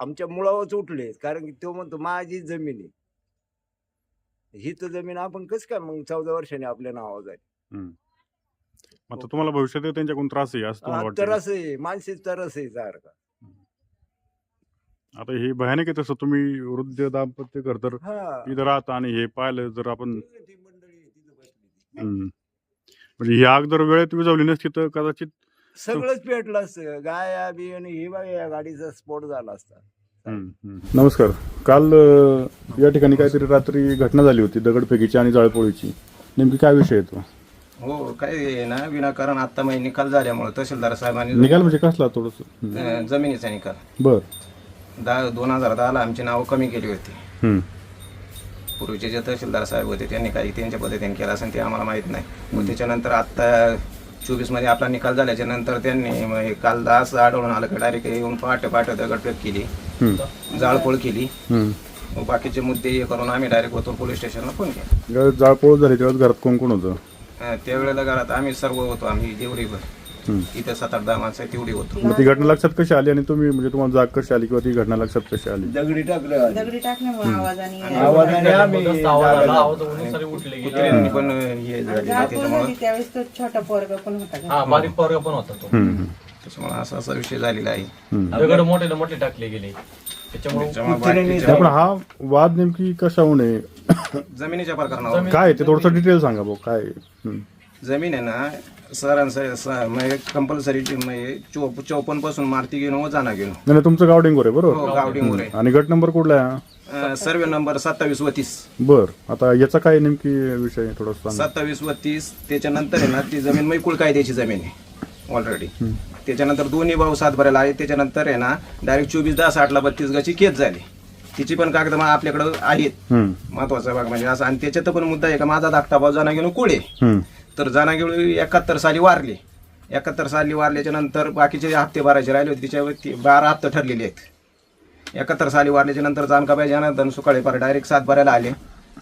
आमच्या मुळावरच उठले कारण की तो म्हणतो माझी जमीन आहे. ही तर जमीन आपण कस काय मग चौदा वर्षांनी आपल्या नावावर जाईल आता तुम्हाला भविष्यात त्यांच्याकडून त्रास आहे असं तुम्हाला वाटतं का? तरस आहे मानसिक तरस आहे सारखा. आता हे भयानक आहे तसं तुम्ही वृद्ध दाम्पत्य घर तर हा. इथं राहता आणि हे पाहिलं जर आपण. म्हणजे ही आग जर वेळेत विजावली नसती तर कदाचित सगळंच पेटलं असतं. गाया बी आणि हे बघा या गाडीचा स्फोट झाला असता. नमस्कार. काल अ, या ठिकाणी काहीतरी रात्री घटना झाली होती दगडफेकीची आणि जाळपोळीची. नेमकी काय विषय येतो हो काय आहे ना विनाकारण आता माहिती निकाल झाल्यामुळे तहसीलदार साहेबांनी निकाल म्हणजे कसला थोडस? अं, जमिनीचा निकाल. बर. दहा दोन हजार दहाला आमची नावं कमी केली होती. हम्म. पूर्वीचे जे तहसीलदार साहेब होते त्यांनी काही त्यांच्या पद्धतीने केलं असेल ते आम्हाला माहीत नाही. मग त्याच्यानंतर आत्ता चोवीसमध्ये आपला निकाल झाल्याच्यानंतर त्यांनी मग हे काल असं आढळून आलं की डायरेक्ट येऊन पहाटे पहाटे दगडफेक केली. जाळपोळ केली. मग बाकीचे मुद्दे हे करून आम्ही डायरेक्ट होतो पोलीस स्टेशनला फोन केला जाळपोळ झाली त्यावेळेस घरात कोण कोण होतं अं, त्यावेळेला घरात आम्ही सर्व होतो आम्ही हम्म. इथं सात आठ दहा माणसं तेवढी होतो. मग ती घटना लक्षात कशी आली आणि तुम्ही म्हणजे तुम्हाला जाग कशी आली किंवा ती घटना लक्षात कशी आली? दगडी टाकलं दगडी टाकल्यामुळे आवाजाने आवाजाने आम्ही कुत्र्यांनी पण हे झाले त्याच्यामुळं त्यावेळेस तो छोटा पोरगा पण होता का? हा बारीक पोरगा पण होता तो. हम्म, हम्म. त्याच्यामुळे असा असा विषय झालेला आहे. दगड मोठे मोठे टाकले गेले. त्याच्यामुळे त्याच्यामुळे कुत्र्यांनी बाकीच्या- पण हा वाद नेमकी कशाहून आहे जमिनीच्या प्रकरणावर. काय आहे ते? थोडंसं डिटेल सांगा भाऊ काय आहे? हम्म. जमीन आहे ना सरांसरी म्हणजे कंपल्सरी चौ चौपन्नपासून मारती घेऊन व जाणा घेऊन. नाही नाही, तुमचं गाव डेंगोर आहे हो बरोबर गावडीमुळे आणि गट नंबर कुठला आहे हा? सर्वे नंबर सत्तावीस व तीस बर आता याचा काय नेमकी विषय थोडं सांगा. सत्तावीस व तीस त्याच्यानंतर आहे ना ती जमीन मैकुळ कायद्याची जमीन आहे ऑलरेडी त्याच्यानंतर दोन्ही भाऊ सात भरायला आहे. त्याच्यानंतर आहे ना डायरेक्ट चोवीस दहा साठला बत्तीस गाची केस झाली. तिची पण कागद आपल्याकडं आहेत. हम्म, महत्त्वाचा भाग म्हणजे असं. आणि त्याच्यात पण मुद्दा आहे का माझा धाकटा भाऊ जाना घेऊन कुळे हम्म, तर जानागिळी एकाहत्तर साली वारली. एकाहत्तर साली वारल्याच्या नंतर बाकीचे हप्ते भरायचे राहिले होते तिच्यावरती बारा हप्ते ठरलेले आहेत. एकाहत्तर साली वारल्याच्या नंतर जानकाबाई जनार्दन सुकाळे पार डायरेक्ट सात भरायला आले.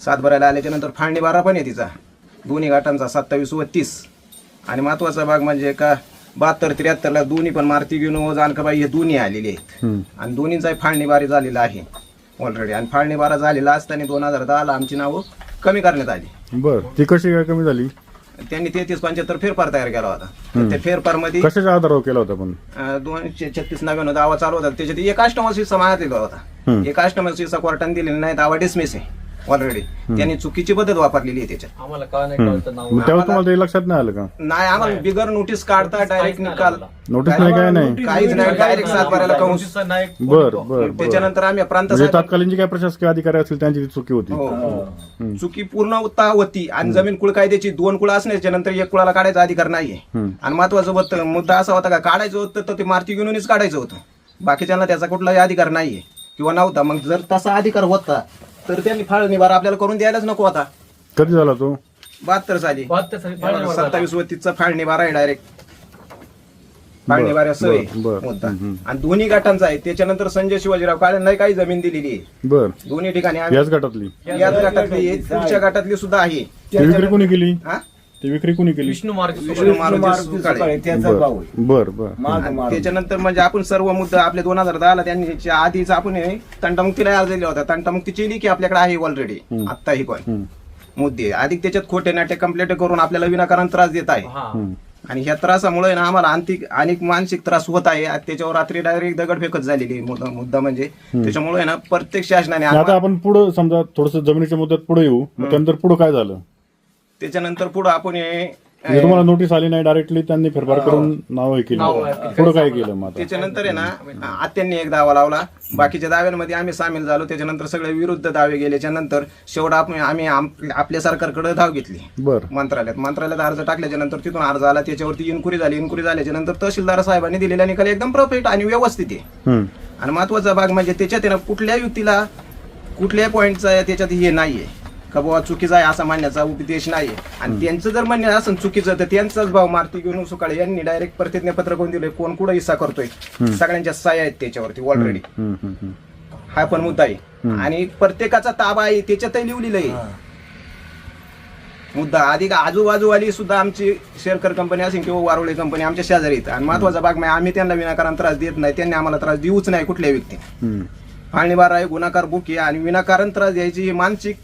सात भरायला आल्याच्यानंतर फाळणी बारा पण आहे तिचा. दोन्ही घाटांचा सत्तावीस व तीस. आणि महत्त्वाचा भाग म्हणजे का बहात्तर त्र्याहत्तरला दोन्ही पण मारुती घेऊन व जानकाबाई हे दोन्ही आलेले आहेत. आणि दोन्हीचा फाळणी बारी झालेला आहे ऑलरेडी आणि फाळणी बारा झालेला असताना दोन हजार दहाला आमची नावं कमी करण्यात आली. बर. ती कशी काय कमी झाली? त्यांनी तेहतीस पंच्याहत्तर फेरफार तयार केला होता. तर त्या फेरफारमध्ये कशाच्या आधारावर केला होता पण? दोनशे छत्तीस नव्याण्णव दावा चालू होता. त्याच्यात एक अष्टमस हिस्सा मागत होता. एक अष्टमस हिस्सा कोर्टाने दिलेला नाही दावा डिसमिस आहे. ऑलरेडी. त्यांनी चुकीची पद्धत वापरलेली आहे त्याच्यात. आम्हाला काय नाही कळतं नाव? मग त्यावेळेस तुम्हाला ते लक्षात नाही आलं का? नाही आम्हाला बिगर नोटीस काढता डायरेक्ट निकाल. नोटीस नाही काय नाही. काहीच नाही डायरेक्ट सात कंस नोटीसचा नाही बर बर बर. त्याच्यानंतर आम्ही प्रांत म्हणजे साहेब तत्कालीन जे काही प्रशासकीय अधिकारी असतील त्यांची ती चुकी होती. हो, हो. चुकी पूर्ण होता होती. आणि जमीन कुळ कायद्याची दोन कुळ असण्याच्या नंतर एक कुळाला काढायचा अधिकार नाहीये. हम्म. आणि महत्वाचं होतं मुद्दा असा होता का काढायचं होतं तर ते मारुती घेऊनच काढायचं होतं. बाकीच्यांना त्याचा कुठलाही अधिकार नाहीये. किंवा नव्हता. मग जर तसा अधिकार होता तर त्यांनी फाळ निवारा आपल्याला करून द्यायलाच नको होता कधी झाला तो? बहात्तर साली. बहात्तर साली फाळणी निवारा झाला. सत्तावीस वतीचा फाळ निवारा आहे डायरेक्ट फाळ बरं, बरं, बरं. हम्म, हम्म. आणि दोन्ही गटांचा आहे. त्याच्यानंतर संजय शिवाजीराव काळेंनाही काही जमीन दिलेली आहे. बर. दोन्ही ठिकाणी आम्ही याच गटातली? याच गटातली आहे. पुढच्या गटातली सुद्धा आहे. ती विक्री कोणी केली हा? ती विक्री कोणी केली? विष्णू मार्ग विष्णू मारुती मारुती सुकाळे. सुकाळे, त्याचा भाऊ आहे. बर बर. मारुती. त्याच्यानंतर म्हणजे आपण सर्व मुद्दा आपले दोन हजार दहाला त्यांनी आधीच आपण हे तंटामुक्तीला अर्ज दिला होता. तंटामुक्तीची लिखी आपल्याकडे आहे ऑलरेडी आत्ताही पण. मुद्दे. अधिक त्याच्यात खोटे नाट्य कंप्लेंट करून आपल्याला विनाकारण त्रास देत आहे. हा. आणि ह्या त्रासामुळे ना आम्हाला आंतिक अनेक मानसिक त्रास होत आहे. आणि त्याच्यावर रात्री डायरेक्ट दगड फेकत झालेली आहे मुद्दा मुद्दा म्हणजे. त्याच्यामुळे ना प्रत्येक शासनाने आता आम्हाला- आपण पुढं समजा थोडस जमिनीच्या मुद्द्यात पुढे येऊ. मग त्यानंतर पुढं काय झालं? त्याच्यानंतर पुढे आपण हे म्हणजे तुम्हाला नोटीस आली नाही डायरेक्टली त्यांनी फेरफार करून नाव हे केलं. पुढं काय केलं मग आता? त्याच्यानंतर आहे ना आत्यांनी एक दावा लावला. बाकीच्या दाव्यांमध्ये आम्ही सामील झालो. त्याच्यानंतर सगळे विरुद्ध दावे गेल्याच्यानंतर शेवटा आपण- आम्ही आम- आपल्या सरकारकडे धाव घेतली. बर. मंत्रालयात. मंत्रालयात अर्ज टाकल्याच्या नंतर तिथून अर्ज आला. त्याच्यावरती इन्क्वायरी झाली. इन्क्वायरी झाल्याच्यानंतर तहसीलदार साहेबांनी दिलेला निकाल एकदम परफेक्ट आणि व्यवस्थित आहे. हम्म, आणि महत्त्वाचा भाग म्हणजे त्याच्यात आहे ना कुठल्या व्यक्तीला कुठल्याही पॉईंटचा त्याच्यात हे नाहीये. का बाबा चुकीचा आहे असा मानण्याचा उपदेश नाही आणि त्यांचं जर म्हणणं असं चुकीचं तर त्यांचाच भाव मारुती घेऊन सुकाळे यांनी डायरेक्ट प्रतिज्ञापत्र कोण दिलंय. कोण कुठं हिस्सा करतोय? सगळ्यांच्या सह्या आहेत त्याच्यावरती ऑलरेडी. हा पण मुद्दा आहे. आणि प्रत्येकाचा ताबा आहे त्याच्यातही लिहिलेलं आहे. मुद्दा अधिक आजूबाजूवाली सुद्धा आमची शेअरकर कंपनी असेल किंवा वारोळे कंपनी आमच्या शेजारी आहेत. आणि महत्त्वाचा भाग म्हणजे आम्ही त्यांना विनाकारण त्रास देत नाही. त्यांनी आम्हाला त्रास देऊच नाही कुठल्या व्यक्तीने. फाळणीबार आहे गुन्हाकार बुक आहे आणि विनाकारण त्रास द्यायची ही मानसिक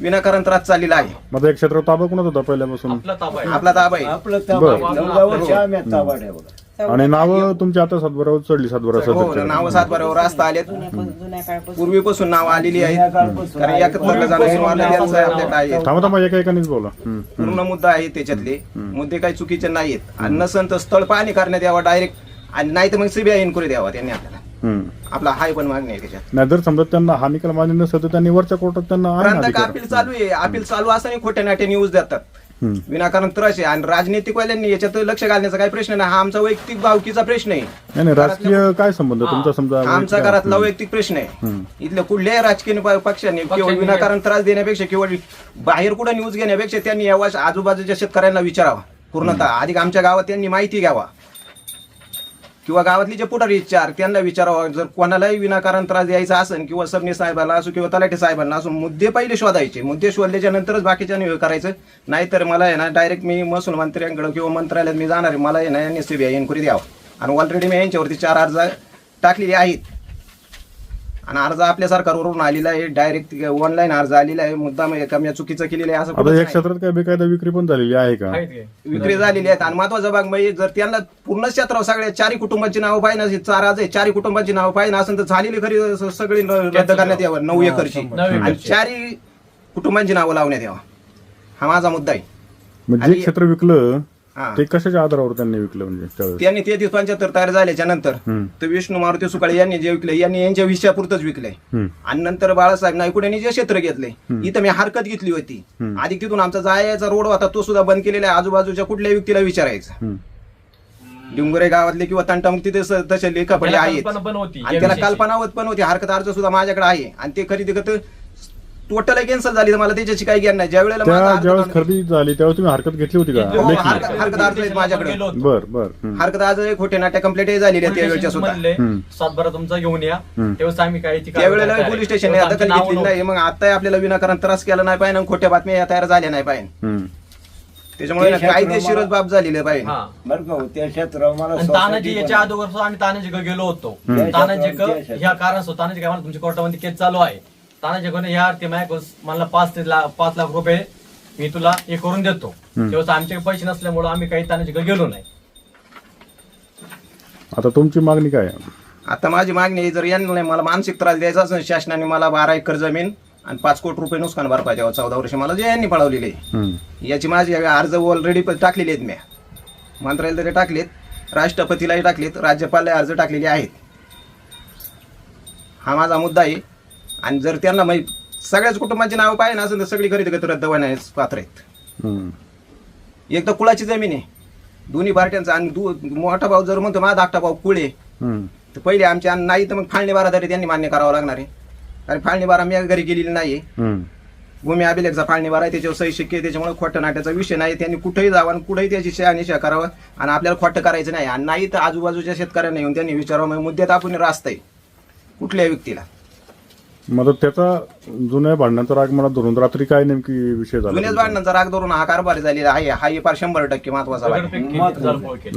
विनाकारण त्रास चाललेला आहे. मग आता एक क्षेत्र ताबा कोणाच होता पहिल्यापासून. आपला ताबा आहे. आपला ताबा आहे. आपलं बरं. ताबा चौदा वर्ष आम्ही आता ताबा ठेवला आणि नावं तुमच्या आता सातबारावर चढली सातबारा हो नाव सातबारावर रास्ता आलेत. जुन्यापासून- जुन्या काळापासून पूर्वीपासून नाव आलेली आहेत. कारण एकत्र जाण्याची आपल्याकडे आहे थांबा थांबा एका एकानेच बोला. हम्म. पूर्ण मुद्दा आहे त्याच्यातले. मुद्दे काही चुकीचे नाहीत आणि नसन तर स्थळ पाहणी करण्यात यावं डायरेक्ट आणि नाही तर मग सीबीआय इन्क्वायरी द्यावा त्यांनी आपल्याला. आपला हाय पण मागणी आहे त्याच्यात. नाही जर समजा त्यांना हा निकाल मान्य नसेल तर त्यांनी वरच्या कोर्टात त्यांना आहे ना प्रांतक अधिकार अपील चालू आहे. अपील चालू असताना खोट्या नाट्या न्यूज देतात. हम्म. विनाकारण त्रास आहे. आणि राजनीतिकवाल्यांनी याच्यात लक्ष घालण्याचा काही प्रश्न नाही. हा आमचा वैयक्तिक भावकीचा प्रश्न आहे. नाही नाही राजकीय काय संबंध? तुमचा समजा हा आमचा घरातला वैयक्तिक प्रश्न आहे. इथल्या कुठल्याही राजकीय प- पक्षांनी केवळ पक्षांनी विनाकारण त्रास देण्यापेक्षा केवळ बाहेर कुठं न्यूज घेण्यापेक्षा त्यांनी यावा आजूबाजूच्या शेतकऱ्यांना विचारावा. पूर्णतः. अधिक आमच्या गावात त्यांनी माहिती घ्यावा. किंवा गावातली जे पुढारी चार त्यांना विचारावं जर कोणालाही विनाकारण त्रास द्यायचा असेल किंवा सबने साहेबाला असो किंवा तलाठी साहेबांना असो मुद्दे पहिले शोधायचे. मुद्दे शोधल्याच्या नंतरच बाकीच्या करायचं. नाहीतर मला आहे ना डायरेक्ट मी महसूल मंत्र्यांकडे किंवा मंत्रालयात मी जाणार आहे. मला आहे ना यांनी सीबीआय इन्क्वायरी द्यावं. आणि ऑलरेडी मी यांच्यावरती चार अर्ज टाकलेले आहेत. आणि अर्ज आपल्या सरकारवरून आलेला आहे डायरेक्ट ऑनलाईन अर्ज आलेला आहे मुद्दा कमी चुकीचं केलेलं आहे असं आता या. क्षेत्रात काय बेकायदा विक्री पण झालेली आहे का आहेत? विक्री झालेली आहेत आणि महत्त्वाचा भाग म्हणजे जर त्यांना पूर्ण क्षेत्रावर सगळ्या चारही कुटुंबाची नावं पाहिजे नसेल चार आज आहे चारही कुटुंबाची नावं पाहिजे असेल तर झालेली खरी स- सगळी रद्द करण्यात यावं नऊ एकरची नऊ आणि एकरची. चारही कुटुंबांची नावं लावण्यात यावं हा माझा मुद्दा आहे म्हणजे आणि- जे क्षेत्र विकलं ते कशाच्या आधारावर त्यांनी विकलं म्हणजे त्यावेळेस? त्यांनी ते दिवस पंच्याहत्तर तयार झाल्याच्यानंतर हम्म. तर विष्णू मारुती सुकाळे यांनी जे विकले यांनी यांच्या विषयापुरतच विकले हम्म. आणि नंतर बाळासाहेब नायकुड यांनी जे क्षेत्र घेतले इथं मी हरकत घेतली होती. आधी तिथून आमचा जायचा रोड होता तो सुद्धा बंद केलेला आहे. आजूबाजूच्या कुठल्याही व्यक्तीला विचारायचं. हम्म. डिंगुरे गावातले किंवा तंटामुक्ती ते स- तसे लेखापडे त्याला आहेत. कल्पना पण होती. आणि त्याला विषयीची. कल्पनावत पण होती. हरकत अर्ज सुद्धा माझ्याकडे आहे. आणि ते खरेदी करत टोटल कॅन्सल झाली तर मला त्याच्याची काही ज्ञान नाही ज्या वेळेला त्या ज्यावेळेस खरेदी झाली त्यावेळेस तुम्ही हरकत घेतली होती हो, का लेखी हरकत- हरकत अर्ज आहेत माझ्याकडे. बर बर हम्म. हरकत अर्ज खोटे नाट्य कंप्लीट झालेली आहे त्यावेळेच्या सुद्धा म्हणले हम्म. सातबारा तुमचा घेऊन या हम्म. तेव्हा आम्ही काय ती त्यावेळेला कारवाई पोलीस करायला. स्टेशनने तेव्हा दखल आमची घेतली नाही मग आता आपल्याला विनाकारण त्रास केला नाही पाहिजे आणि खोट्या बातम्या या तयार झाल्या नाही पाहिजे हम्म. त्याच्यामुळे ना ते क्षेत्र कायदेशीरच बाब झालेले पाहिजे हा बरं का हो, त्या क्षेत्रावर मला आणि society तानाजी पण- याच्या अगोदर सुद्धा आम्ही तानाजी गेलो होतो हम्म. तानाजी ह्या कारण तानाजी काय तुमच्या कोर्टामध्ये केस चालू आहे तानाजी कडे ह्या ते माझ्या मला पाच ते ला- पाच लाख रुपये मी तुला हे करून देतो. तेव्हा आमचे पैसे नसल्यामुळे आम्ही काही तानाजी गेलो नाही. आता तुमची मागणी काय आहे? आता माझी मागणी आहे, जर यांना मला मानसिक त्रास द्यायचा असेल शासनाने मला बारा एकर जमीन आणि पाच कोटी रुपये नुकसान भरपाई द्यावं चौदा वर्ष मला जे यांनी पळवलेले हम्म. याची माझी अर्ज ऑलरेडी टाकलेले आहेत मी. मंत्रालयाला तरी टाकलेत राष्ट्रपतीलाही टाकलेत राज्यपालला अर्ज टाकलेले आहेत. हा माझा मुद्दा आहे. आणि जर त्यांना माहीत सगळ्याच कुटुंबाची नावं पाहिजे ना असेल तर सगळी खरेदी करत रद्द होण्यास पात्र आहेत. हम्म. एक तर कुळाची जमीन आहे. दोन्ही पार्ट्यांचा आणि दु मोठा भाऊ जर म्हणतो माझा धाकटा भाऊ कुळे हम्म. तर पहिले आमच्या नाही तर मग फाळणी बारादारी त्यांनी मान्य करावं लागणार आहे. कारण फाळणी बारा मी घरी गेलेली नाही हम्म. भूमी अभिलेखचा फाळणी बारा आहे त्याच्यावर सही शिक्के त्याच्यामुळे खोटं नाट्याचा विषय नाही. त्यांनी कुठेही जावं आणि कुठेही त्याची शहानिशा करावं आणि आपल्याला खोटं करायचं नाही. आणि नाही तर आजूबाजूच्या शेतकऱ्यांना येऊन त्यांनी विचारावं. मग मुद्द्यात आपण रास्त आहे. कुठल्याही व्यक्तीला. मग आता त्याचा जुन्या भांडणाचा राग मला धरून रात्री काय नेमकी विषय झाला जुन्याच? भांडणांचा राग धरून हा कारभार झालेला आहे हा हे फार शंभर टक्के महत्त्वाचा भाग. नाही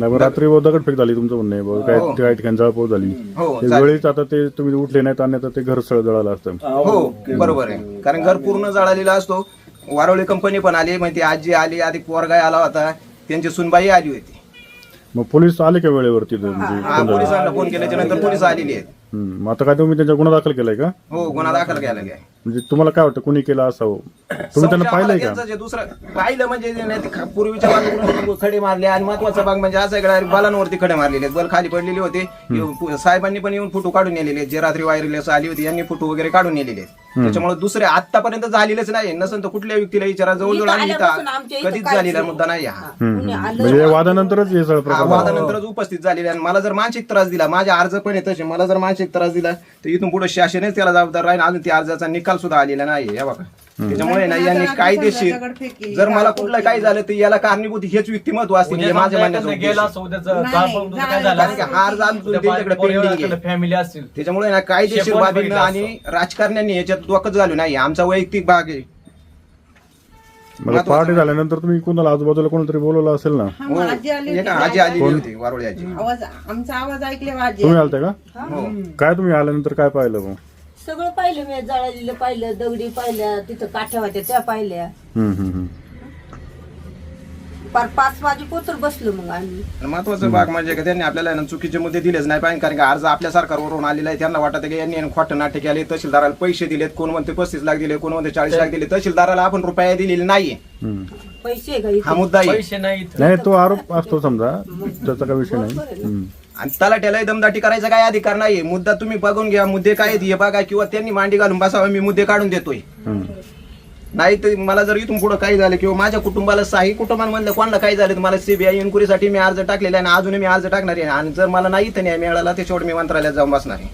बरं, रात्री व दगडफेक झाली तुमचं म्हणणं आहे बुवा. काय हो. काही ठिकाणी जळपोळ झाली हो ते चालेल. वेळीच आता ते तुम्ही उठले नाहीत आणि आता ते घर सळ जळालं असतं हो बरोबर आहे कारण घर पूर्ण जळालेला असतो वारवळी कंपनी पण आली मग ती आजी आली आधी पोरगाय आला होता त्यांची सुनबाई आली होती मग पोलीस आले का वेळेवरती म्हणजे हा? पोलिसांना फोन केल्याच्यानंतर पोलीस आलेली आहेत हम्म. मग आता काय तुम्ही त्यांच्या गुन्हा दाखल केलाय का हो गुन्हा दाखल केला गेला म्हणजे तुम्हाला काय वाटतं कुणी केला असावं तुम्ही त्यांना संशय पाहिलंय आम्हाला का दुसरं पाहिलं म्हणजे जे नाही ते ख- पूर्वीच्या बाजूकडून खडे मारले आणि महत्त्वाचा भाग म्हणजे असा इकडे बलांवरती खडे मारलेले आहेत. बल खाली पडलेले होते येऊन साहेबांनी पण येऊन फोटो काढून नेलेले आहेत. जे रात्री वायरलेस आली होती यांनी फोटो वगैरे काढून नेलेले आहेत. त्याच्यामुळे दुसरे आतापर्यंत झालेलेच नाही नसेल तर कुठल्या व्यक्तीला विचारा जवळजवळ इथं आम्ही आल्यापासून आमच्या इथं इथं कधीच काहीच झालेला नाही. मुद्दा नाही हा म्हणजे या वादानंतरच हे सगळं प्रकार झाला. वादानंतरच उपस्थित झालेले आणि मला जर मानसिक त्रास दिला माझे अर्ज पण आहे तसे मला जर मानसिक त्रास दिला तर इथून पुढे शासनच त्याला जबाबदार राहील. अजून त्या अर्जाचा निकाल सुद्धा आलेला नाही या बघा. त्याच्यामुळे ना यांनी कायदेशीर जर मला कुठलं काही झालं तर याला कारणीभूत हेच व्यक्तिमत्व असतील माझ्या काय झालं? हा आहे. फॅमिली असतील. त्याच्यामुळे ना कायदेशीर बाबींना बघितलं आणि राजकारण्यांनी याच्यात डोकंच घालू नाही. आमचा वैयक्तिक भाग आहे. मग पहाटे झाल्यानंतर तुम्ही कुणाला आजूबाजूला कोणतरी बोलवलं असेल ना? हा, मग आजी आली एक होती. आजी आलेली होती वारोळी आजी. आवाज आमचा आवाज ऐकले आजी. तुम्ही आलते का? हो. काय तुम्ही आल्यानंतर काय पाहिलं मग? सगळं पाहिलं मी जळालेलं पाहिलं दगडी पाहिल्या तिथं काठ्या होत्या त्या पाहिल्या. हम्म, हम्म, हम्म. पार पाच वाजे पोतर बसलो मग आम्ही. महत्वाचं भाग म्हणजे की त्यांनी आपल्याला ना चुकीचे मुद्दे दिलेच नाही पाहिजे. कारण की अर्ज आपल्या सरकारवरून आलेला आहे. त्यांना वाटत की यांनी खोटं नाट्य केले तहसीलदाराला पैसे दिलेत. कोण म्हणते पस्तीस लाख दिले कोण म्हणते चाळीस लाख दिले. तहसीलदाराला आपण रुपया दिलेले नाहीये. पैसे का हा इथे मुद्दा आहे. पैसे नाहीत. नाही तो आरोप असतो समजा. त्याचा काय विषय नाही. हम्म. आणि तलाट्याला दमदाटी करायचा काय अधिकार नाहीये. मुद्दा तुम्ही बघून घ्या. मुद्दे काय आहेत हे बघा. किंवा त्यांनी मांडी घालून बसावा. मी मुद्दे काढून देतोय. हम्म. नाही तर मला जर इथून पुढे काही झालं किंवा माझ्या कुटुंबाला साही कुटुंबांमधलं कोणाला काही झालं तर मला सीबीआय इन्क्वायरीसाठी मी अर्ज टाकलेला आहे आणि अजूनही मी अर्ज टाकणार आहे. आणि जर मला नाही इथं न्याय मिळाला त्याच्यावर मी मंत्रालयात जाऊन बसणार आहे.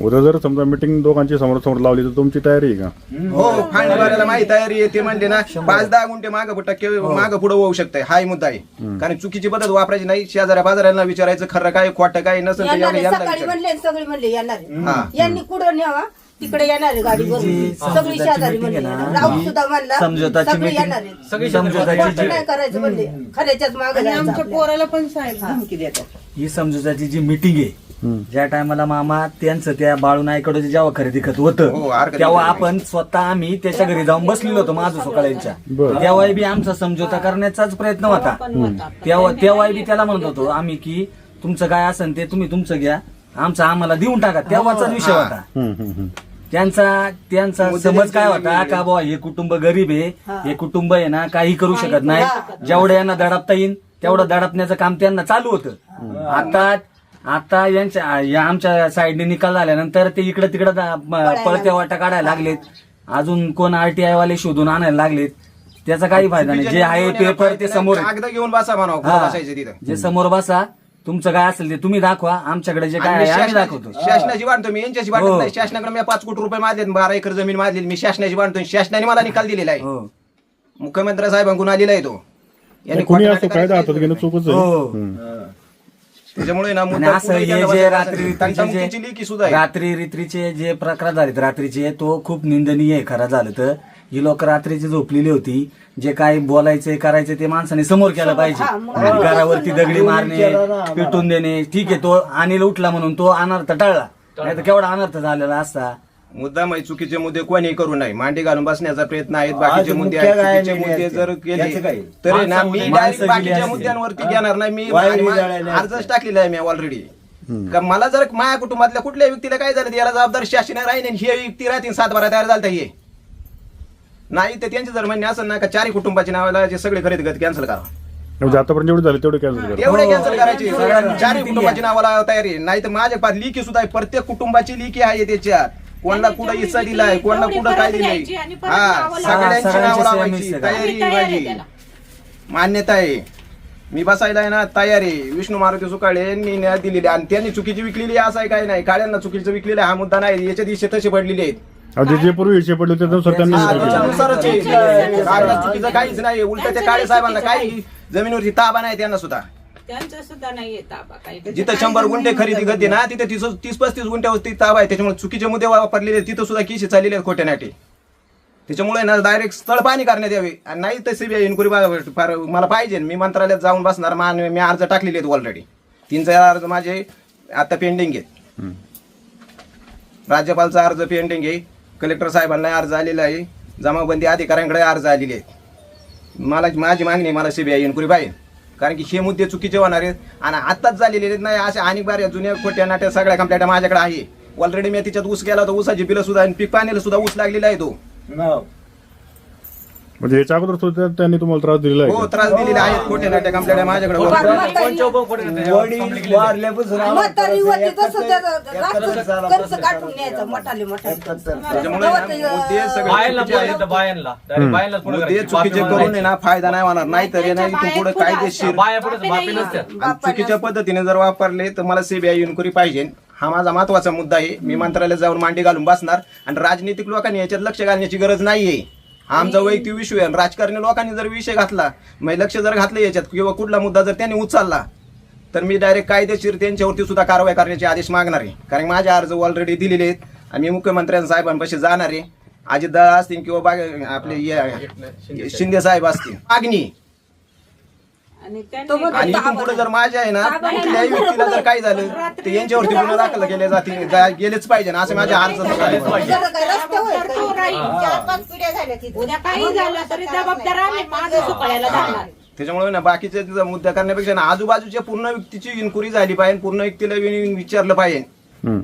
उद्या जर समजा मिटिंग दोघांची समोर समोर लावली तर तुमची तयारी आहे का? हो फायनल भरायला माहिती तयारी आहे ते म्हणले ना पाच दहा गुंठे मागं टक्के मागं पुढे होऊ शकते हाही मुद्दा आहे. कारण चुकीची पद्धत वापरायची नाही शेजाऱ्या बाजाऱ्यांना विचारायचं खरं काय खोटं काय नसेल तर येणार एवढं आहे. यांना सकाळी विचारायचं. म्हणले सगळे म्हणले येणार आहे. हा. यांनी कुठं न्यावा? तिकडे येणार आहे गाडी बरोबर सगळी शेजारी म्हणले. राहुल सुद्धा म्हणला समझोताची सगळे meeting- येणार आहे. सगळी समझोताची खोटं जी नाही करायचं म्हणले. खऱ्याच्याच मागे आणि आमच्या जायचं पोराला पण साहेब धमकी देतात. ही समजुताची जी मिटिंग आहे. ज्या टायमाला मामा त्यांचं त्या बाळू नाईकडे जेव्हा खरेदी खत हो, होतं खरेदी तेव्हा. आपण स्वतः आम्ही त्याच्या घरी जाऊन बसलेलो होतो माझं सकाळच्या. बरं. तेव्हा बी आमचा समझोता करण्याचाच प्रयत्न होता. तेव्हा तेव्हा बी त्याला म्हणत होतो आम्ही की तुमचं काय असेल ते तुम्ही तुमचं घ्या. आमचं आम्हाला देऊन टाका. तेव्हाचाच विषय हा. होता. त्यांचा त्यांचा समज काय होता. का बुवा हे कुटुंब गरीब आहे हे. कुटुंब आहे ना काही करू शकत नाही. जेवढं यांना दडपता येईल तेवढं दडपण्याचं काम त्यांना चालू होतं. आता आता यांच्या या आमच्या साईडने निकाल झाल्यानंतर ते इकडे तिकडे पळत्या वाटा काढायला लागलेत. अजून कोण आरटीआय वाले शोधून आणायला लागलेत. त्याचा काही फायदा नाही. जे आहे पेपर ते समोर. कागद घेऊन बसा म्हणा हा. बसायचं तिथं. जे समोर बसा तुमचं काय असेल ते तुम्ही दाखवा. आमच्याकडे जे काय आहे आम्ही दाखवतो. शासनाची वाढतो मी यांच्याशी वाटत हो. नाही. शासनाकडे मी पाच कोटी रुपये मारले बारा एकर जमीन मारली मी शासनाची वाढतो शासनाने मला निकाल दिलेला आहे. हो. मुख्यमंत्री साहेबांकडून आलेला आहे तो. यांनी कोणी खोटं असो नाटक कायदा करायचं हातात घेणं चुकच आहे. हो. त्याच्यामुळे ना आणि मुद्दा असं हे जे. रात्री त्यांच्या रात्रीचे सुद्धा जे आहे. रात्री रित्रीचे जे प्रकार झालेत रात्रीचे तो खूप निंदनीय आहे खरं झालं तर. ही लोक रात्रीची झोपलेली होती जे काय बोलायचे करायचे ते माणसाने समोर केलं पाहिजे. घरावरती दगडी मारणे पिटून देणे ठीक आहे तो अनिल उठला म्हणून तो अनर्थ टळला. नाही तर केवढा अनर्थ झालेला असता. मुद्दा माहिती चुकीचे मुद्दे कोणी करू नये. मांडी घालून बसण्याचा प्रयत्न आहेत बाकीचे मुद्दे आहेत चुकीचे मुद्दे जर केले? तरी ना मी बाकीच्या. मुद्द्यांवरती घेणार नाही मी अर्जच टाकलेला आहे मी ऑलरेडी का मला जर माझ्या कुटुंबातल्या कुठल्या व्यक्तीला काय झालं तर याला जबाबदार शासन राहील आणि ही व्यक्ती राहतील सात बारा तयार झालता हे. नाही तर त्यांचे जर म्हणणे असं ना का चारही कुटुंबाची नावाला जे सगळे खरेदी खत कॅन्सल करा. म्हणजे आतापर्यंत जेवढे झाले तेवढे कॅन्सल करा. एवढे हो. कॅन्सल करायचे. सगळ्यांना चारही कुटुंबाची नावाला तयारी नाही तर माझ्या पास लिखी सुद्धा आहे. प्रत्येक कुटुंबाची लिखी आहे त्याच्यात. कोणाला कुठं हिस्सा दिलाय कोणाला कुठं काय दिलंय. हा सगळ्यांची सगळ्यांची नावं लावायची. तयारी माझी. मान्यता आहे. मी बसायला आहे ना तयारी विष्णू मारुती सुकाळे यांनी न्याय दिलेली आणि त्यांनी चुकीची विकलेली आहे, असं आहे काय नाही. काळ्यांना चुकीचं विकलेलं आहे, हा मुद्दा नाही. याच्या दिवशी तसे पडलेले आहेत. अहो, जे जे पूर्वी विषय पडले त्यानुसार त्यांनी हा, विचार केला. त्याच्यानुसारच आहे. काळ्यात चुकीचं काहीच नाही उलट त्या काळे साहेबांना काही जमिनीवरती ताबा नाही त्यांना सुद्धा. त्यांचं सुद्धा नाहीये ताबा काही. जिथं शंभर गुंठे खरेदी करते ना तिथे तीस तीस पस्तीस गुंठ्यावरती ताबा आहे. त्याच्यामुळे चुकीचे मुद्दे वापरलेले आहेत, तिथं सुद्धा किशी चाललेले आहेत खोटे नाटे. त्याच्यामुळे ना डायरेक्ट स्थळ पाणी करण्यात यावे. आणि नाही तर सीबीआय इन्क्वायरी फार मला पाहिजे. मी मंत्रालयात जाऊन बसणार. मान मी अर्ज टाकलेले आहेत ऑलरेडी तीन चार अर्ज माझे आता पेंडिंग आहेत. राज्यपालचा अर्ज पेंडिंग आहे. कलेक्टर साहेबांना अर्ज आलेला आहे. जमाबंदी अधिकाऱ्यांकडे अर्ज आलेले आहेत. मला माझी मागणी आहे, मला सीबीआय इन्क्वायरी पाहिजे कारण की हे मुद्दे चुकीचे होणार आहेत आणि आत्ताच झालेले आहेत नाही अशा आणि बाऱ्या जुन्या खोट्या नाट्या सगळ्या कंप्लेंट माझ्याकडे आहे. ऑलरेडी मी तिच्यात ऊस केला होता ऊसाची बिलं सुद्धा आणि पीक पाण्याला सुद्धा ऊस लागलेला आहे तो. म्हणजे याच्या अगोदर सुद्धा त्यांनी तुम्हाला त्रास दिलेला आहे हो का? त्रास दिलेले आहेत. खोट्या नाट्या कंप्लेंट माझ्याकडे already. कोणच्या उभं पडत नाही त्याच्यावर वडील complaint केली. वारल्यापासून आम्हाला म्हातारी होती तसं एकाहत्तर- त्याचं रातचं कर्ज काढून न्यायचं मोठाले मोठाले. त्याच्यामुळे ना मुद्दे सगळे बायांना चुकीचे आहेत. बोलायचं बायांना Direct बायांना पुढे मुद्दे करायची. चुकीचे बापी करून आहे ना फायदा नाही होणार. नाही तर नाही इथून पुढे कायदेशीर. बाया पुढे बापी नसतात आणि चुकीच्या पद्धतीने जर वापरले तर मला सीबीआय इन्क्वायरी पाहिजे. हा माझा महत्त्वाचा मुद्दा आहे. मी मंत्रालयात जाऊन मांडी घालून बसणार. आणि राजनीतिक लोकांनी याच्यात लक्ष घालण्याची गरज नाहीये. हा आमचा वैयक्तिक विषय आहे आणि राजकारणी लोकांनी जर विषय घातला मग लक्ष जर घातलं याच्यात किंवा कुठला मुद्दा जर त्यांनी उचलला तर मी डायरेक्ट कायदेशीर त्यांच्यावरती सुद्धा कारवाई करण्याचे आदेश मागणार आहे. कारण माझे अर्ज ऑलरेडी दिलेले आहेत आणि मी मुख्यमंत्र्यांसाहेबांपाशी जाणार आहे. अजितदादा असतील किंवा बाग आपले शिंदे साहेब असतील. मागणी आणि तो त्यांनी म्हणतो आणि इथून पुढे जर माझ्या आहे ना कुठल्याही व्यक्तीला जर काही झालं तर यांच्यावरती गुन्हा दाखल केले जातील जा- गेलेच पाहिजे ना असं माझ्या अर्ज आहे. तो काही? राहील. चार पाच पिढ्या झाल्या तिथे. उद्या काही झालं तरी जबाबदार आम्ही माझं सुकायला जाणार. त्याच्यामुळे ना बाकीचे तिचा मुद्दा करण्यापेक्षा ना आजूबाजूच्या पूर्ण व्यक्तीची इन्क्वायरी झाली पाहिजे पूर्ण व्यक्तीला वि- विचारलं पाहिजे. हम्म.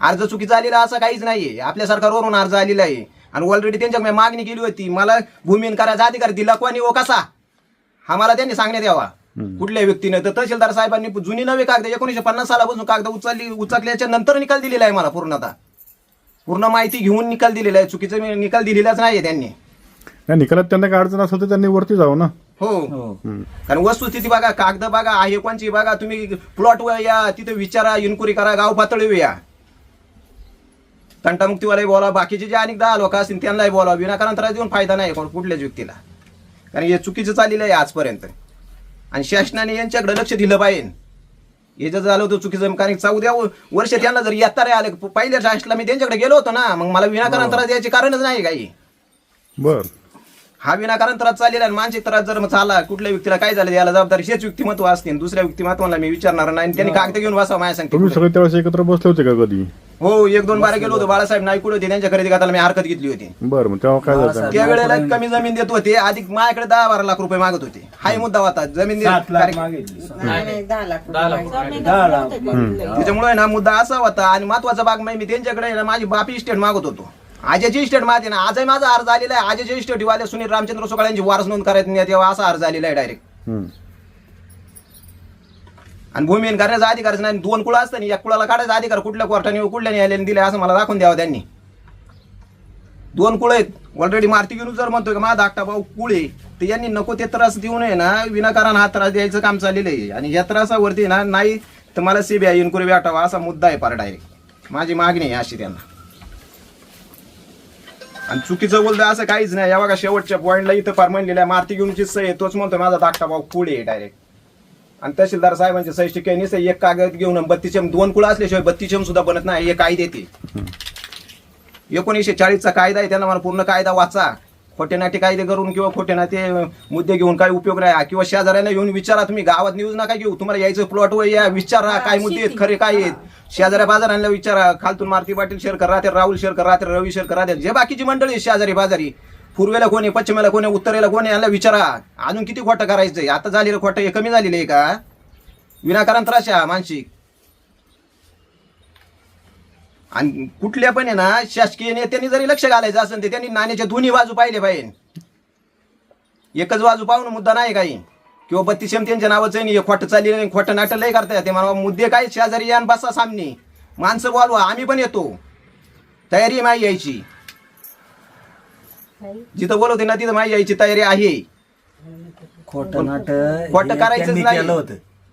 अर्ज चुकीचा आलेला असं काहीच नाहीये. आपल्या सरकारवरून अर्ज आलेला आहे. आणि ऑलरेडी त्यांच्याकडे मागणी केली होती मला भूमिहीन करायचा अधिकार दिला कोणी व कसा? हा मला त्यांनी सांगण्यात यावा. कुठल्या व्यक्तीने तर तहसीलदार साहेबांनी जुनी नवे कागद एकोणीशे पन्नास सालापासून कागद उचलली उचलल्याच्या नंतर निकाल दिलेला आहे मला पूर्णतः पूर्ण माहिती घेऊन निकाल दिलेला आहे चुकीचा मी- निकाल दिलेलाच नाहीये त्यांनी. नाही निकालात त्यांना काय अडचण असेल तर त्यांनी वरती जावं ना. हो. हो. कारण वस्तुस्थिती बघा कागद बघा आहे कोणची बघा तुम्ही प्लॉट वर या तिथे विचारा इन्क्वायरी करा गाव पातळीवर या. तंटामुक्तीवालाही बोला बाकीचे जे अनेक दहा लोक असतील त्यांनाही बोला विनाकारण त्रास देऊन फायदा नाही कोण- कुठल्याच व्यक्तीला. कारण हे चुकीचं चाललेलं आहे आजपर्यंत. आणि शासनाने यांच्याकडे लक्ष दिलं पाहिजे. हे जर झालं होतं चुकीचं कारण चौद्या वर्ष त्यांना जर येता रे आले पहिल्या शासनाला मी त्यांच्याकडे गेलो होतो ना मग मला विनाकारण त्रास द्यायचे कारणच नाही काही. बर. हा विनाकारण त्रास चाललेला आहे मानसिक त्रास जर झाला कुठल्या व्यक्तीला काय झालं याला जबाबदारी हेच व्यक्तिमत्व असते. दुसऱ्या व्यक्तिमत्वाला मी विचारणार नाही. आणि त्यांनी कागद घेऊन बसावं माझ्या तुम्ही सांगते सगळे त्यावेळेस एकत्र बसले होते का कधी? हो एक दोन बारा गेलो होतो. बाळासाहेब नाईकुड होते? त्यांच्या खरेदी खात्याला मी हरकत घेतली होती. बर मग तेव्हा काय झालं? बाळासाहेब- त्या वेळेला कमी जमीन देत होते. अधिक माझ्याकडे दहा बारा लाख रुपये मागत होते. हाही मुद्दा होता. जमीन दे- नाही, नाही, दहा लाख दहा लाख रुपये. रुपये. जमीन नव्हते घेतलेली. त्याच्यामुळे ना मुद्दा असा होता. आणि महत्त्वाचा भाग म्हणजे मी त्यांच्याकडे ना माझी बापी इस्टेट मागत होतो. आजची इस्टेट माहिती ना आजही माझा अर्ज आलेला आहे. आजच्या इस्टेट वाले सुनील रामचंद्र सोकाळ यांची वारस नोंद करायची नाही तेव्हा असा अर्ज आलेला आहे डायरेक्ट. आणि भूमिहीन करण्याचा अधिकारच नाही दोन कुळा असतं या कुळाला काढायचा अधिकार कुठल्या कोर्टाने कुठल्या न्यायालयाने दिले असं मला दाखवून द्यावं त्यांनी. दोन कुळ आहेत. ऑलरेडी मारुती घेऊन जर म्हणतोय का माझा धाकटा भाऊ कुळ आहे. तर यांनी नको ते त्रास देऊ नये ना विनाकारण हा त्रास द्यायचं काम चाललेलं आहे. आणि या त्रासावरती ना नाही तर मला सीबीआय इन्क्वायरी भेटावा असा मुद्दा आहे फार डायरेक्ट माझी मागणी आहे अशी त्यांना. आणि चुकीचं बोलतोय असं काहीच नाही. या बघा शेवटच्या पॉईंटला इथं फार म्हणलेलं आहे मारुती घेऊनची सही आहे तोच म्हणतो माझा धाकटा भाऊ कुळ आहे डायरेक्ट आणि तहसीलदार साहेबांची सही शिक्के निस एक कागद घेऊन बत्तीचे दोन कुळा असल्याशिवाय बत्तीचे सुद्धा बनत नाही हे कायदे ते. एकोणीसशे चाळीसचा कायदा आहे त्यांना मला पूर्ण कायदा वाचा. खोटे नाटे कायदे करून किंवा खोटे नाते मुद्दे घेऊन काय उपयोग नाही. किंवा शेजाऱ्यांना येऊन विचारा तुम्ही गावात न्यूज नका घेऊ. तुम्हाला यायचं प्लॉट वर या विचारा काय मुद्दे आहेत खरे काय आहेत. शेजाऱ्या बाजारांना विचारा खालतून मारुती पाटील शेरकर राहते राहुल शेरकर राहते रवी शेरकर राहते जे बाकीची मंडळी आहेत शेजारी बाजारी पूर्वेला कोणी पश्चिमेला कोणी उत्तरेला कोणी यांना विचारा. अजून किती खोटं करायचंय? आता झालेलं खोटं हे कमी झालेलं आहे का? विनाकारण त्रास आहे मानसिक. आणि कुठल्या पण आहे ना शासकीय नेत्यांनी जरी लक्ष घालायचं असेल तर त्यांनी नाण्याच्या दोन्ही बाजू पाहिले पाहिजे एकच बाजू पाहून मुद्दा नाही काही. किंवा बत्तीशेम त्यांच्या नावाचं आहे नाही खोटं चालली नाही खोटं नाटक लय करता येते मला मुद्दे काय शेजारी यान बसा सामने. माणसं बोलवा आम्ही पण येतो. तयारी माही यायची. जिथं बोलवते ना तिथं माही यायची तयारी आहे. खोटं नाट खोटं करायचंच नाही.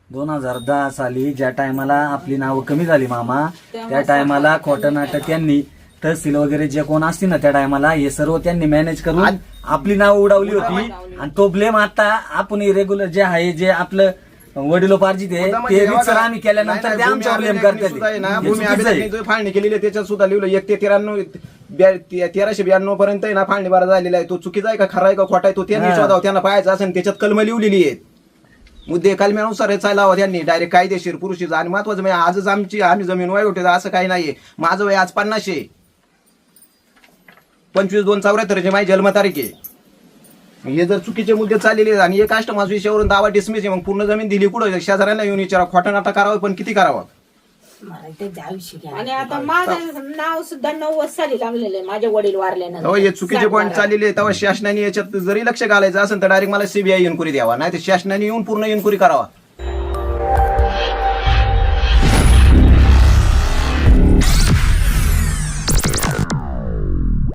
दोन हजार दहा साली ज्या टायमाला आपली नावं कमी झाली मामा त्या टायमाला खोटं नाटक त्यांनी तहसील वगैरे जे कोण असतील ना त्या टायमाला हे सर्व त्यांनी मॅनेज करून आपली नाव उडवली होती. आणि तो ब्लेम आता आपण रेग्युलर जे आहे जे आपलं वडिलोपार्जित आहे ते म्हणजे रितसर बघा, आम्ही केल्यानंतर ते नाही, आमच्यावर भूमी ब्लेम करतात फाळणी केलेली आहे त्याच्यात सुद्धा लिहिलं. एक ते त्र्याण्णव ते- तेराशे ब्याण्णव पर्यंत आहे ना फाळणी बारा झालेला आहे. तो चुकीचा आहे का खरा आहे का खोटा आहे तो त्यांनी. शोधावं त्यांना पाहायचं असेल त्याच्यात कलम लिहिलेली आहेत. मुद्दे कालम्यानुसार चालला हवा त्यांनी डायरेक्ट कायदेशीर पुरुषीचं आणि महत्वाचं म्हणजे आजच आमची आम्ही जमीन वाईट होते असं काही नाहीये. माझं वय आज पन्नासशे. पंचवीस दोन चौऱ्याहत्तरची माझी जन्मतारीख आहे. हे जर चुकीचे मुद्दे चाललेले आणि एक काष्टमास विषयावरून दावा डिसमिस आहे मग पूर्ण जमीन दिली कुठं? शेजाऱ्यांना येऊन विचारा खोटा नाटा करावं पण किती करावं? मला. आणि आता माझं नाव सुद्धा नव्वद साली लागलेलं आहे. माझे वडील वारल्यानंतर. हो हे चुकीचे पॉईंट चाललेले आहेत. तेव्हा शासनाने याच्यात जरी लक्ष घालायचं असेल तर डायरेक्ट मला सीबीआय इन्क्वायरी द्यावा. नाही तर शासनाने येऊन पूर्ण इन्क्वायरी करावा.